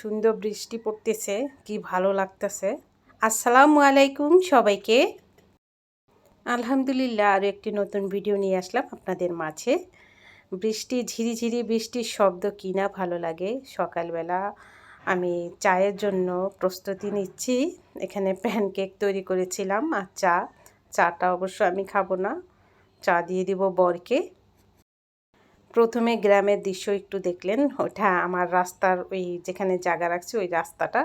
সুন্দর বৃষ্টি পড়তেছে, কি ভালো লাগতেছে। আসসালামু আলাইকুম সবাইকে। আলহামদুলিল্লাহ আরও একটি নতুন ভিডিও নিয়ে আসলাম আপনাদের মাঝে। বৃষ্টি, ঝিরিঝিরি বৃষ্টির শব্দ কিনা ভালো লাগে? সকালবেলা আমি চায়ের জন্য প্রস্তুতি নিচ্ছি। এখানে প্যানকেক তৈরি করেছিলাম আর চা। চাটা অবশ্য আমি খাব না। চা দিয়ে দিব বরকে। প্রথমে গ্রামের দৃশ্য একটু দেখলেন। ওটা আমার রাস্তার ওই যেখানে জায়গা রাখছি, ওই রাস্তাটা।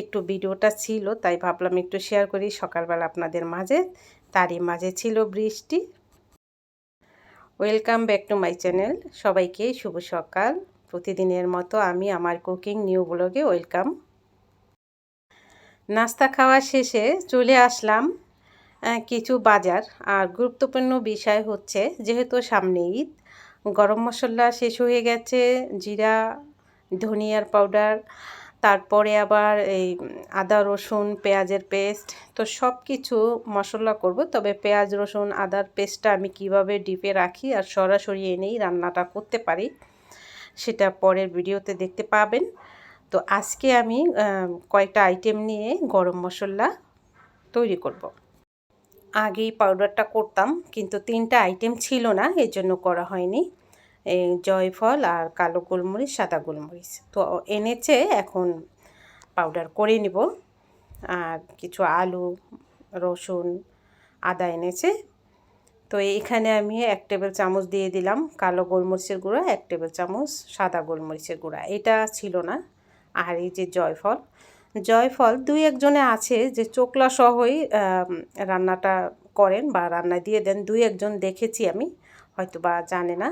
একটু ভিডিওটা ছিল, তাই ভাবলাম একটু শেয়ার করি। সকালবেলা আপনাদের মাঝে, তারই মাঝে ছিল বৃষ্টি। Welcome back to my channel সবাইকে শুভ সকাল। প্রতিদিনের মতো আমি আমার কুকিং নিউ ব্লগে ওয়েলকাম নাস্তা খাওয়া শেষে চলে আসলাম কিছু বাজার। আর গুরুত্বপূর্ণ বিষয় হচ্ছে, যেহেতু সামনে ঈদ গরম মশলা শেষ হয়ে গেছে, জিরা, ধনিয়ার পাউডার তারপরে আবার এই আদা, রসুন, পেঁয়াজের পেস্ট তো সব কিছু মশলা করব তবে পেঁয়াজ, রসুন, আদার পেস্টটা আমি কীভাবে ডিপে রাখি আর সরাসরি এনেই রান্নাটা করতে পারি, সেটা পরের ভিডিওতে দেখতে পাবেন তো আজকে আমি কয়েকটা আইটেম নিয়ে গরম মশলা তৈরি করব। আগেই পাউডারটা করতাম, কিন্তু তিনটা আইটেম ছিল না এর জন্য করা হয়নি। জয়ফল আর কালো গোলমরিচ, সাদা গোলমরিচ। তো এনেছে, এখন পাউডার করে নিব। আর কিছু আলু, রসুন, আদা এনেছে। তো এখানে আমি এক টেবিল চামচ দিয়ে দিলাম কালো গোলমরিচের গুঁড়া, এক টেবিল চামচ সাদা গোলমরিচের গুঁড়া। এটা ছিল না। আর এই যে জয়ফল জয়ফল দুই একজনে আছে যে চোকলা সহই রান্নাটা করেন বা রান্না দিয়ে দেন। দুই একজন দেখেছি আমি হয়তো বা জানে না।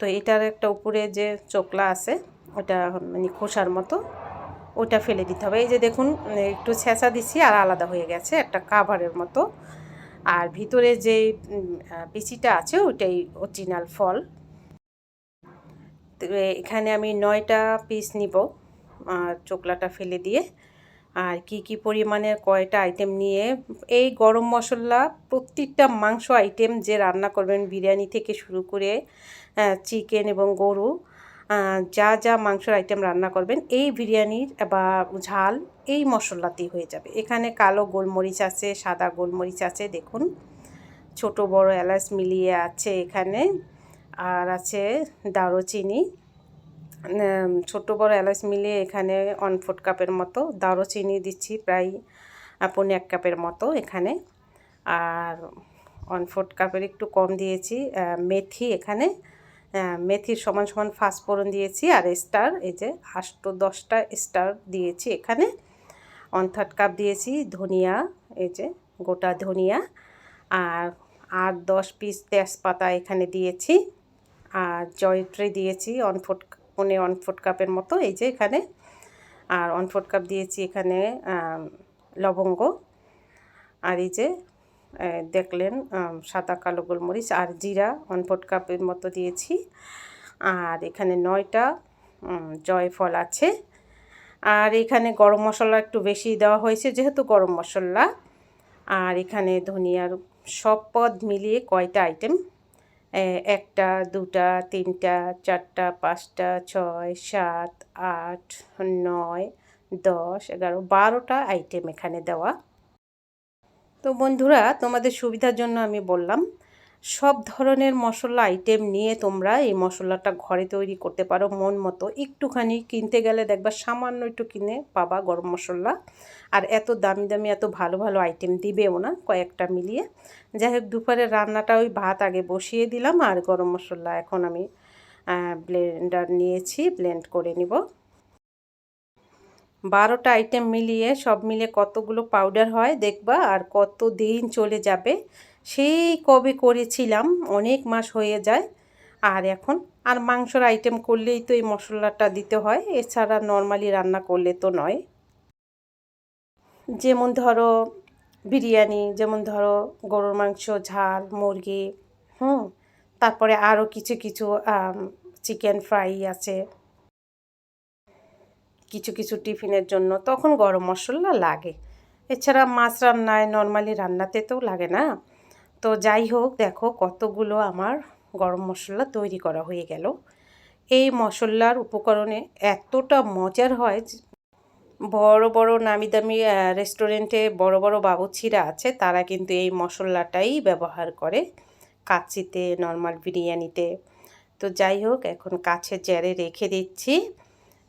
তো এটার একটা উপরে যে চোকলা আছে, ওটা মানে খোসার মতো, ওটা ফেলে দিতে হবে। এই যে দেখুন, একটু ছেঁচা দিছি আর আলাদা হয়ে গেছে, একটা কাভারের মতো। আর ভিতরে যে বিচিটা আছে ওটাই অরিজিনাল ফল। এখানে আমি নয়টা পিস নিব চোকলাটা ফেলে দিয়ে। আর কি কি পরিমাণের কয়টা আইটেম নিয়ে এই গরম মশলা প্রত্যেকটা মাংস আইটেম যে রান্না করবেন বিরিয়ানি থেকে শুরু করে চিকেন এবং গরু যা যা মাংসর আইটেম রান্না করবেন, এই বিরিয়ানির বা ঝাল এই মশলাতেই হয়ে যাবে। এখানে কালো গোলমরিচ আছে, সাদা গোলমরিচ আছে, দেখুন। ছোট বড় এলাচ মিলিয়ে আছে এখানে। আর আছে দারুচিনি। ছোট বড় এলাচ মিলিয়ে এখানে ওয়ান ফোর্থ কাপের মতো দারুচিনি দিচ্ছি, প্রায় আপনি এক কাপের মতো এখানে। আর ওয়ান ফোর্থ কাপের একটু কম দিয়েছি মেথি এখানে। মেথির সমান সমান ফাস্টফোড়ন দিয়েছি আর স্টার এই যে আষ্ট দশটা স্টার দিয়েছি এখানে। ওয়ান থার্ড কাপ দিয়েছি ধনিয়া, এই যে গোটা ধনিয়া। আর আট দশ পিস তেজপাতা এখানে দিয়েছি। আর জয়ট্রি দিয়েছি ওয়ান ফুট পনে ওয়ান ফুট কাপের মতো, এই যে এখানে। আর ওয়ান ফুট কাপ দিয়েছি এখানে লবঙ্গ। আর এই যে দেখলেন সাদা, কালো, গোলমরিচ আর জিরা ওয়ান ফোর্ট কাপের মতো দিয়েছি। আর এখানে নয়টা জয়ফল আছে। আর এখানে গরম মশলা একটু বেশি দেওয়া হয়েছে, যেহেতু গরম মশলা। আর এখানে ধনিয়ার সব পদ মিলিয়ে কয়টা আইটেম একটা, দুটা, তিনটা, চারটা, পাঁচটা, ছয়, সাত, আট, নয়, দশ, এগারো, বারোটা আইটেম এখানে দেওয়া। তো বন্ধুরা, তোমাদের সুবিধার জন্য আমি বললাম সব ধরনের মশলা আইটেম নিয়ে তোমরা এই মশলাটা ঘরে তৈরি করতে পারো মন মতো। একটুখানি কিনতে গেলে দেখবা সামান্য একটু কিনে পাবা গরম মশলা। আর এত দামি দামি, এত ভালো ভালো আইটেম দিবেও না কয়েকটা মিলিয়ে। যাই হোক দুপুরের রান্নাটা ওই ভাত আগে বসিয়ে দিলাম আর গরম মশলা এখন আমি ব্লেন্ডার নিয়েছি ব্লেন্ড করে নিব। বারোটা আইটেম মিলিয়ে সব মিলে কতগুলো পাউডার হয় দেখবা আর কত দিন চলে যাবে সেই কবে করেছিলাম, অনেক মাস হয়ে যায়। আর এখন আর মাংসর আইটেম করলেই তো এই মশলাটা দিতে হয়, এছাড়া নর্মালি রান্না করলে তো নয়। যেমন ধরো বিরিয়ানি, যেমন ধরো গরুর মাংস, ঝাল, মুরগি, হুম, তারপরে আরও কিছু কিছু চিকেন ফ্রাই আছে। কিছু কিছু টিফিনের জন্য তখন গরম মশলা লাগে। এছাড়া মাছ রান্নায় নর্মালি রান্নাতে তো লাগে না। তো যাই হোক, দেখো কতগুলো আমার গরম মশলা তৈরি করা হয়ে গেল। এই মশলার উপকরণে এতটা মজার হয় বড় বড় নামি দামি রেস্টুরেন্টে বড় বড় বাবুর্চিরা আছে, তারা কিন্তু এই মশলাটাই ব্যবহার করে কাচ্চিতে নর্মাল বিরিয়ানিতে। তো যাই হোক, এখন কাছে জ্যারে রেখে দিচ্ছি।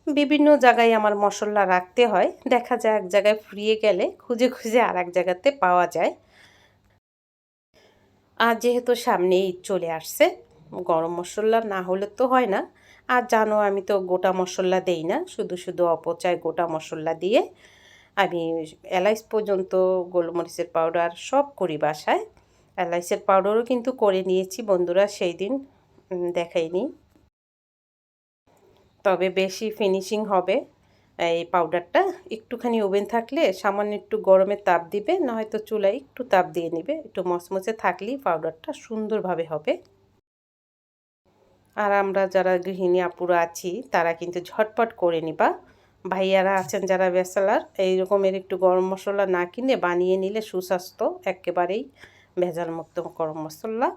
বিভিন্ন জায়গায় আমার মশলা রাখতে হয়, দেখা যায় এক জায়গায় ফুরিয়ে গেলে খুঁজে খুঁজে আর এক জায়গাতে পাওয়া যায়। আর যেহেতু সামনে ঈদ চলে আসছে, গরম মশলা না হলে তো হয় না। আর জানো আমি তো গোটা মশলা দেই না, শুধু শুধু অপচয় গোটা মশলা দিয়ে আমি এলাইচ পর্যন্ত, গোলমরিচের পাউডার সব করি বাসায়। এলাইচের পাউডারও কিন্তু করে নিয়েছি বন্ধুরা, সেই দিন দেখাইনি। তবে বেশি ফিনিশিং হবে। এই পাউডারটা একটুখানি ওভেন থাকলে সামান্য একটু গরমে তাপ দিবে, নয়তো চুলায় একটু তাপ দিয়ে নিবে। একটু মচমচে থাকলেই পাউডারটা সুন্দরভাবে হবে। আর আমরা যারা গৃহিণী আপুরা আছি, তারা কিন্তু ঝটপট করে নিবা। ভাইয়ারা আছেন যারা বেসালার এই রকমের একটু গরম মশলা না কিনে বানিয়ে নিলে সুস্বাস্থ্য, একেবারেই ভেজাল মুক্ত গরম মশলা।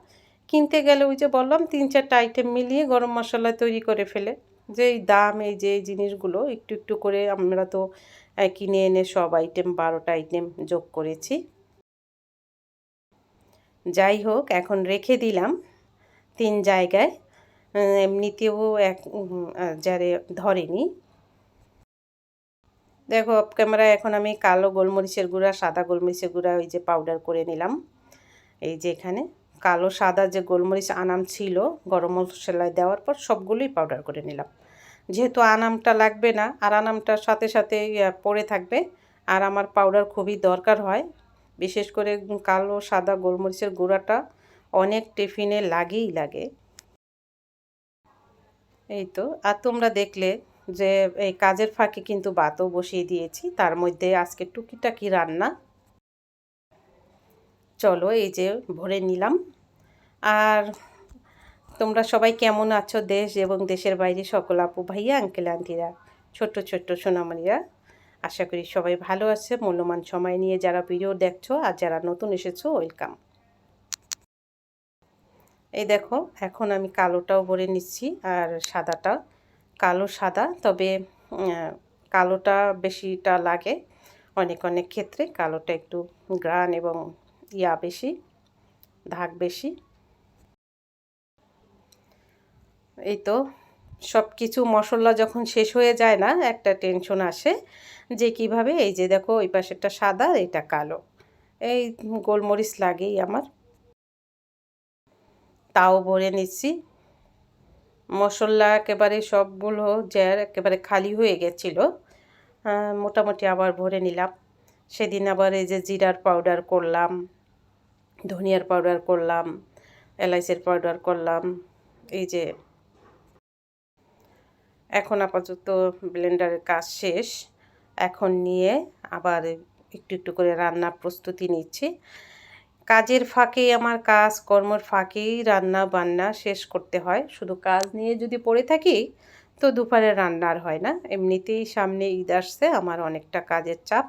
কিনতে গেলে ওই যে বললাম তিন চারটা আইটেম মিলিয়ে গরম মশলা তৈরি করে ফেলে। যে এই দাম, এই যে জিনিসগুলো একটু একটু করে আমরা তো কিনে এনে সব আইটেম বারোটা আইটেম যোগ করেছি। যাই হোক, এখন রেখে দিলাম তিন জায়গায়। এমনিতেও এক যারে ধরেনি। দেখো অফ ক্যামেরা এখন আমি কালো গোলমরিচের গুঁড়া, সাদা গোলমরিচের গুঁড়া ওই যে পাউডার করে নিলাম। এই যে এখানে। কালো, সাদা যে গোলমরিচ আনাম ছিল, গরম মশলায় দেওয়ার পর সবগুলোই পাউডার করে নিলাম। যেহেতু আনামটা লাগবে না, আর আনামটার সাথে সাথে পড়ে থাকবে, আর আমার পাউডার খুবই দরকার হয়, বিশেষ করে কালো, সাদা গোলমরিচের গুঁড়াটা অনেক টিফিনে লাগেই লাগে। এই তো, আর তোমরা দেখলে যে এই কাজের ফাঁকে কিন্তু বাতও বসিয়ে দিয়েছি, তার মধ্যে আজকে টুকিটাকি রান্না চলো, এই যে ভরে নিলাম। আর তোমরা সবাই কেমন আছো দেশ এবং দেশের বাইরে সকল আপু ভাইয়া আঙ্কেল আন্টিরা ছোট্ট ছোট্ট সোনামণিরা? আশা করি সবাই ভালো আছে, মূল্যবান সময় নিয়ে যারা ভিডিও দেখছ আর যারা নতুন এসেছ ওয়েলকাম এই দেখো, এখন আমি কালোটাও ভরে নিচ্ছি আর সাদাটা। কালো সাদা, তবে কালোটা বেশিটা লাগে অনেক অনেক ক্ষেত্রে। কালোটা একটু গ্রান এবং ইয়া বেশি, ধাক বেশি। এই তো সব কিছু মশলা যখন শেষ হয়ে যায় না, একটা টেনশন আসে যে কীভাবে, এই যে দেখো, ওই পাশেরটা সাদা এটা কালো। এই গোলমরিচ লাগেই আমার। তাও ভরে নিচ্ছি। মশলা একেবারে সবগুলো জ্যার একেবারে খালি হয়ে গেছিল। মোটামুটি আবার ভরে নিলাম। সেদিন আবার এই যে জিরার পাউডার করলাম। ধনিয়ার পাউডার করলাম, এলাইচের পাউডার করলাম, এই যে এখন আপাতত ব্লেন্ডারের কাজ শেষ। এখন নিয়ে আবার একটু একটু করে রান্নার প্রস্তুতি নিচ্ছি। কাজের ফাঁকেই আমার কাজ, কর্মর ফাঁকেই রান্না বান্না শেষ করতে হয়। শুধু কাজ নিয়ে যদি পড়ে থাকি, তো দুপুরে রান্নার হয় না। এমনিতেই সামনে ঈদ আসছে, আমার অনেকটা কাজের চাপ।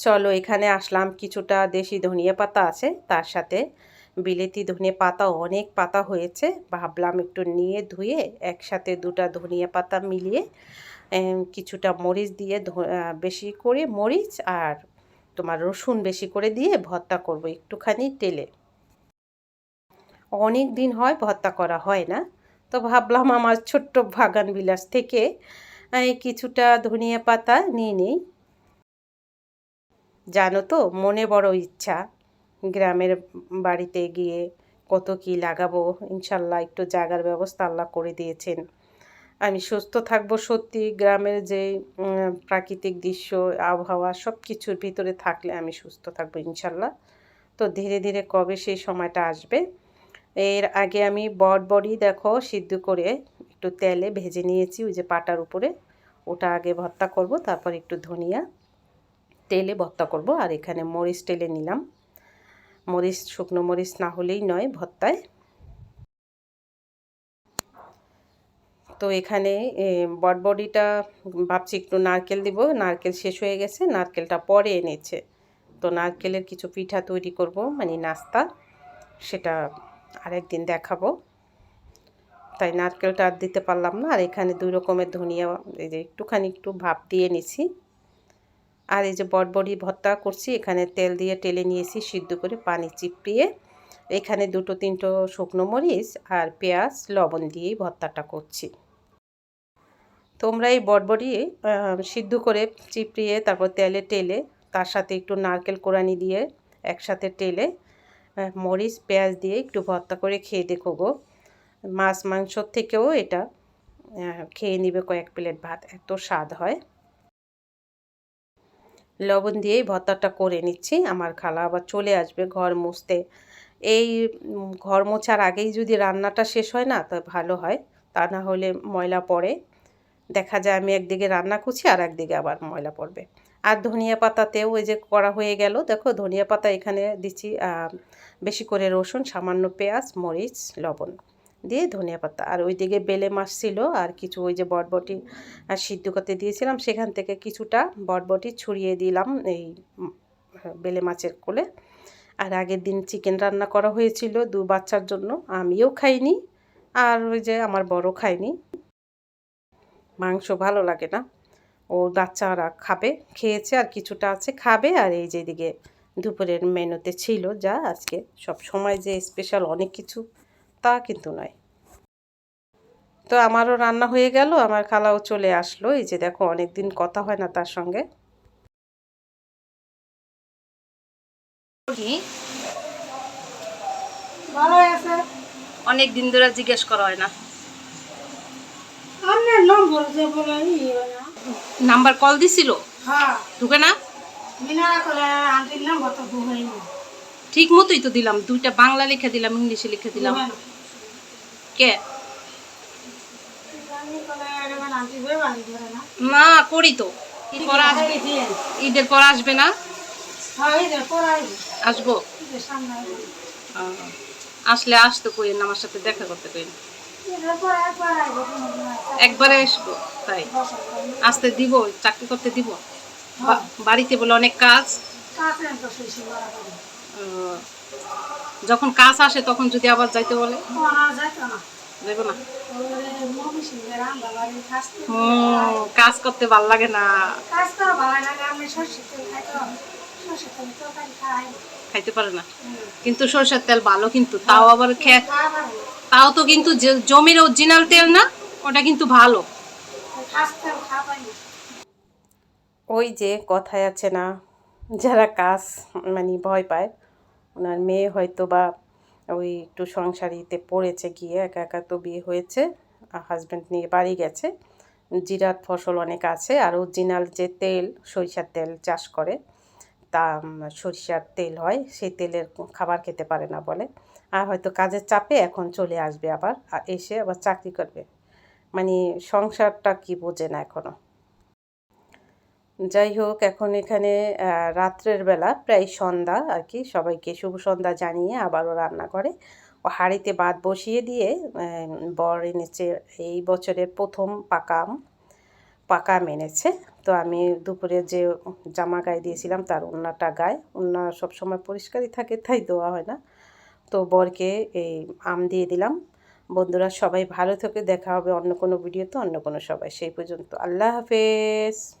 চলো এখানে আসলাম, কিছুটা দেশি ধনিয়া পাতা আছে, তার সাথে বিলেতি ধনিয়া পাতা অনেক পাতা হয়েছে। ভাবলাম একটু নিয়ে ধুয়ে একসাথে দুটা ধনিয়া পাতা মিলিয়ে কিছুটা মরিচ দিয়ে বেশি করে মরিচ আর তোমার রসুন বেশি করে দিয়ে ভর্তা করব একটুখানি তেলে। অনেক দিন হয় ভর্তা করা হয় না, তো ভাবলাম আমার ছোট্ট বাগান বিলাস থেকে কিছুটা ধনিয়া পাতা নিয়ে নিই। জানো তো, মনে বড় ইচ্ছা। গ্রামের বাড়িতে গিয়ে কত কি লাগাবো, ইনশাল্লাহ একটু জাগার ব্যবস্থা আল্লাহ করে দিয়েছেন। আমি সুস্থ থাকব সত্যি, গ্রামের যে প্রাকৃতিক দৃশ্য, আবহাওয়া সব কিছুর ভিতরে থাকলে আমি সুস্থ থাকব ইনশাল্লাহ। তো ধীরে ধীরে কবে সেই সময়টা আসবে? এর আগে আমি বট বডি দেখো, সিদ্ধ করে একটু তেলে ভেজে নিয়েছি, ওই যে পাটার উপরে। ওটা আগে ভর্তা করব, তারপর একটু ধনিয়া। তেলে ভর্তা করব, আর এখানে মরিচ তেলে নিলাম। মরিচ, শুকনো মরিচ না হলেই নয় ভর্তায়। তো এখানে বটবডিটা ভাবছি একটু নারকেল দিব। নারকেল শেষ হয়ে গেছে, নারকেলটা পরে এনেছে। তো নারকেলের কিছু পিঠা তৈরি করব মানে নাস্তা, সেটা আরেকদিন দেখাবো। তাই নারকেলটা আর দিতে পারলাম না, আর এখানে দুই রকমের ধনিয়া, এই যে একটুখানি একটু ভাপ দিয়ে নিছি। আর এই যে বটবড়ি ভর্তা করছি, এখানে তেল দিয়ে টেলে নিয়েছি, সিদ্ধ করে পানি চিপড়িয়ে। এখানে দুটো, তিনটো শুকনো মরিচ আর পেঁয়াজ, লবণ দিয়েই ভর্তাটা করছি। তোমরা এই বটবড়ি সিদ্ধ করে চিপড়িয়ে তারপর তেলে টেলে, তার সাথে একটু নারকেল কোরানি দিয়ে একসাথে টেলে মরিচ, পেঁয়াজ দিয়ে একটু ভর্তা করে খেয়ে দেখো গো। মাছ মাংসর থেকেও এটা খেয়ে নিবে কয়েক প্লেট ভাত, এত স্বাদ হয়। লবণ দিয়েই ভর্তাটা করে নিচ্ছি। আমার খালা আবার চলে আসবে ঘর মুছতে। এই ঘর মোছার আগেই যদি রান্নাটা শেষ হয় না, তো ভালো হয়। তা না হলে ময়লা পড়ে। দেখা যায় আমি একদিকে রান্না করছি আর একদিকে আবার ময়লা পড়বে। আর ধনিয়া পাতাতেও ওই যে করা হয়ে গেল, দেখো ধনিয়া পাতা এখানে দিচ্ছি বেশি করে রসুন, সামান্য পেঁয়াজ, মরিচ, লবণ। দিয়ে ধনিয়া পাতা। আর ওইদিকে বেলে মাছ ছিল আর কিছু ওই যে বটবটি সিদ্ধ করতে দিয়েছিলাম। সেখান থেকে কিছুটা বটবটি ছড়িয়ে দিলাম এই বেলে মাছের কোলে। আর আগের দিন চিকেন রান্না করা হয়েছিল দু বাচ্চার জন্য। আমিও খাইনি আর ওই যে আমার বড় খাইনি মাংস ভালো লাগে না। ও বাচ্চারা খাবে, খেয়েছে আর কিছুটা আছে, খাবে। আর এই যেদিকে দুপুরের মেনুতে ছিল যা। আজকে সব সময় যে স্পেশাল অনেক কিছু। তা কিন্তু নয়। তো আমারও রান্না হয়ে গেল আমার খালাও চলে আসলো। এই যে দেখো অনেক দিন কথা হয় না তার সঙ্গে। অনেক দিন ধরে জিজ্ঞেস করা হয় না। নম্বর কল দিছিল? হ্যাঁ। ঢুকে না? ঠিক মতোই তো দিলাম দুইটা বাংলা লিখে দিলাম ইংলিশে লিখে দিলাম। কে? আমি করে তো। ঈদের পর আসবে না? হ্যাঁ আসব। আসলে আসতে কইন আমার সাথে দেখা করতে কইন একবারে আসব তাই। আসতে দিব চাকরি করতে দিব? বাড়িতে বলে অনেক কাজ? যখন কাজ আসে তখন যদি আবার যাইতে বলে। যাইব না কাজ করতে ভালো লাগে না খাইতে হবে। সরষের তেলে তরকারি খাই। খাইতে পারে না কিন্তু সরষের তেল ভালো কিন্তু তাও আবার খেত তাও তো কিন্তু জমির অরিজিনাল তেল না ওটা কিন্তু ভালো। ওই যে কথায় আছে না যারা কাজ মানে ভয় পায় ওনার মেয়ে হয়তো বা ওই একটু সংসারিতে পড়েছে গিয়ে, একা একা তো বিয়ে হয়েছে হাজব্যান্ড নিয়ে বাড়ি গেছে। জিরাত ফসল অনেক আছে, আর অরিজিনাল যে তেল, সরিষার তেল চাষ করে, তা সরিষার তেল হয়, সেই তেলের খাবার খেতে পারে না বলে। আর হয়তো কাজের চাপে এখন চলে আসবে আবার এসে আবার চাকরি করবে। মানে সংসারটা কি বোঝে না এখনও। যাই হোক, এখন এখানে রাত্রের বেলা প্রায় সন্ধ্যা আর কি, সবাইকে শুভ সন্ধ্যা জানিয়ে আবারও রান্না করে। ও হাঁড়িতে ভাত বসিয়ে দিয়ে বর এনেছে এই বছরের প্রথম পাকা আম পাকা আম এনেছে। তো আমি দুপুরে যে জামা গায়ে দিয়েছিলাম তার ওড়নাটা গায়ে। ওড়না সবসময় পরিষ্কারই থাকে, তাই দেওয়া হয় না। তো বরকে এই আম দিয়ে দিলাম। বন্ধুরা সবাই ভালো থেকে, দেখা হবে অন্য কোনো ভিডিওতে, অন্য কোনো সবাই। সেই পর্যন্ত আল্লাহ হাফেজ।